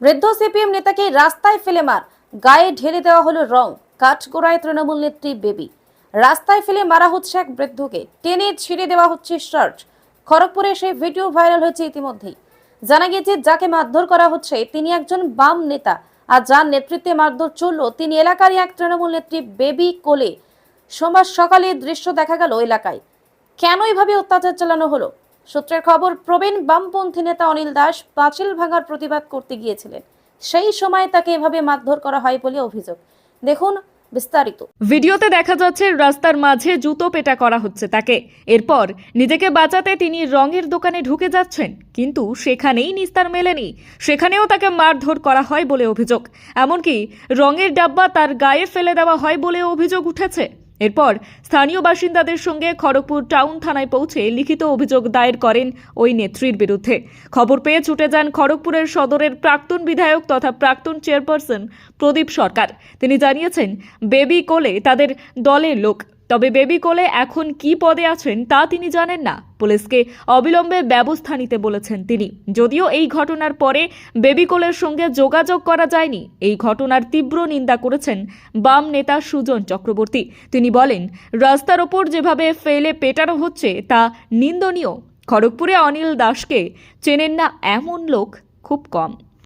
বৃদ্ধ সিপিএম নেতাকে রাস্তায় ফেলে মার, গায়ে ঢেলে দেওয়া হলো রং, কাঠগোড়ায় তৃণমূল নেত্রী বেবি। রাস্তায় ফেলে মারা হচ্ছে এক বৃদ্ধকে, টেনে ছিঁড়ে দেওয়া হচ্ছে শার্ট। খড়গপুরে সেই ভিডিও ভাইরাল হয়েছে ইতিমধ্যেই। জানা গিয়েছে, যাকে মারধর করা হচ্ছে, তিনি একজন বাম নেতা আর যার নেতৃত্বে মারধর চলল তিনি এলাকারই এক তৃণমূল নেত্রী বেবি কোলে। সোমবার সকালে দৃশ্য দেখা গেল এলাকায়। কেন এভাবে অত্যাচার চালানো হলো? সূত্রের খবর, প্রবীণ বামপন্থী নেতা অনিল দাস পাঁচিল ভাঙার প্রতিবাদ করতে গিয়েছিলেন। সেই সময় তাকে এভাবে মারধর করা হয় বলে অভিযোগ। দেখুন বিস্তারিত। ভিডিওতে দেখা যাচ্ছে, রাস্তার মাঝে জুতো পেটা করা হচ্ছে তাকে। এরপর নিজেকে বাঁচাতে তিনি রঙের দোকানে ঢুকে যাচ্ছেন। কিন্তু সেখানেই নিস্তার মেলেনি। সেখানেও তাকে মারধর করা হয় বলে অভিযোগ। এমনকি রঙের ডাব্বা তার গায়ে ফেলে দেওয়া হয় বলে অভিযোগ উঠেছে। এরপর স্থানীয় বাসিন্দাদের সঙ্গে খড়গপুর টাউন থানায় পৌঁছে লিখিত অভিযোগ দায়ের করেন ওই নেত্রীর বিরুদ্ধে। খবর পেয়ে ছুটে যান খড়গপুরের সদরের প্রাক্তন বিধায়ক তথা প্রাক্তন চেয়ারপারসন প্রদীপ সরকার। তিনি জানিয়েছেন, বেবি কোলে তাদের দলের লোক। তবে বেবি কোলে এখন কি পদে আছেন তা তিনি জানেন না। পুলিশকে অবিলম্বে ব্যবস্থা নিতে বলেছেন তিনি। যদিও এই ঘটনার পরে বেবি কোলের সঙ্গে যোগাযোগ করা যায়নি, এই ঘটনার তীব্র নিন্দা করেছেন বাম নেতা সুজন চক্রবর্তী। তিনি বলেন, রাস্তার ওপর যেভাবে ফেলে পেটানো হচ্ছে তা নিন্দনীয়। খড়গপুরে অনিল দাসকে চেনেন না এমন লোক খুব কম।